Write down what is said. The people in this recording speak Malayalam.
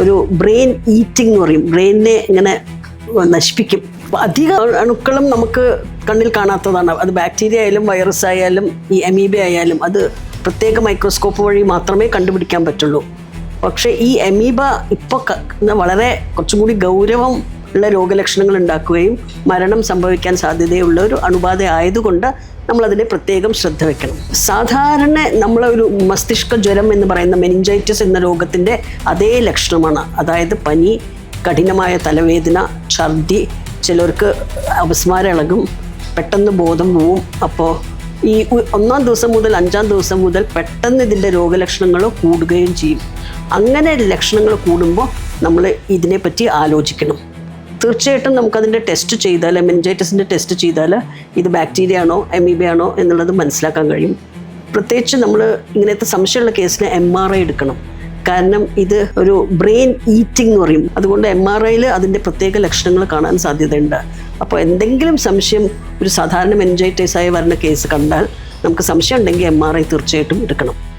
ഒരു ബ്രെയിൻ ഈറ്റിംഗ് എന്ന് പറയും. ബ്രെയിനിനെ ഇങ്ങനെ നശിപ്പിക്കും. അധിക അണുക്കളും നമുക്ക് കണ്ണിൽ കാണാത്തതാണ്. അത് ബാക്ടീരിയ ആയാലും വൈറസ് ആയാലും ഈ എമീബ ആയാലും അത് പ്രത്യേക മൈക്രോസ്കോപ്പ് വഴി മാത്രമേ കണ്ടുപിടിക്കാൻ പറ്റുള്ളൂ. പക്ഷേ ഈ എമീബ ഇപ്പോൾ വളരെ കുറച്ചും കൂടി ഗൗരവം ഉള്ള രോഗലക്ഷണങ്ങൾ ഉണ്ടാക്കുകയും മരണം സംഭവിക്കാൻ സാധ്യതയുള്ള ഒരു അണുബാധ ആയതുകൊണ്ട് നമ്മളതിനെ പ്രത്യേകം ശ്രദ്ധ വെക്കണം. സാധാരണ നമ്മളൊരു മസ്തിഷ്ക ജ്വരം എന്ന് പറയുന്ന മെനിഞ്ചൈറ്റിസ് എന്ന രോഗത്തിന്റെ അതേ ലക്ഷണമാണ്. അതായത് പനി കഠിനമായ തലവേദന ഛർദി ചിലർക്ക് അപസ്മാരം ഇളകും പെട്ടെന്ന് ബോധം പോവും. അപ്പോൾ ഈ ഒന്നാം ദിവസം മുതൽ അഞ്ചാം ദിവസം മുതൽ പെട്ടെന്ന് ഇതിന്റെ രോഗലക്ഷണങ്ങൾ കൂടുകയും ചെയ്യും. അങ്ങനെ ലക്ഷണങ്ങൾ കൂടുമ്പോൾ നമ്മൾ ഇതിനെപ്പറ്റി ആലോചിക്കണം. തീർച്ചയായിട്ടും നമുക്കതിന്റെ ടെസ്റ്റ് ചെയ്താൽ മെൻജൈറ്റസിന്റെ ടെസ്റ്റ് ചെയ്താൽ ഇത് ബാക്ടീരിയ ആണോ എമീബ ആണോ എന്നുള്ളത് മനസ്സിലാക്കാൻ കഴിയും. പ്രത്യേകിച്ച് നമ്മൾ ഇങ്ങനത്തെ സംശയമുള്ള കേസിന് എം ആർ ഐ എടുക്കണം. കാരണം ഇത് ഒരു ബ്രെയിൻ ഈറ്റിംഗ് എന്ന് പറയും. അതുകൊണ്ട് എം ആർ ഐയിൽ അതിന്റെ പ്രത്യേക ലക്ഷണങ്ങൾ കാണാൻ സാധ്യതയുണ്ട്. അപ്പോൾ എന്തെങ്കിലും സംശയം ഒരു സാധാരണ മെൻജൈറ്റൈസായി വരുന്ന കേസ് കണ്ടാൽ നമുക്ക് സംശയം ഉണ്ടെങ്കിൽ എം ആർ ഐ തീർച്ചയായിട്ടും എടുക്കണം.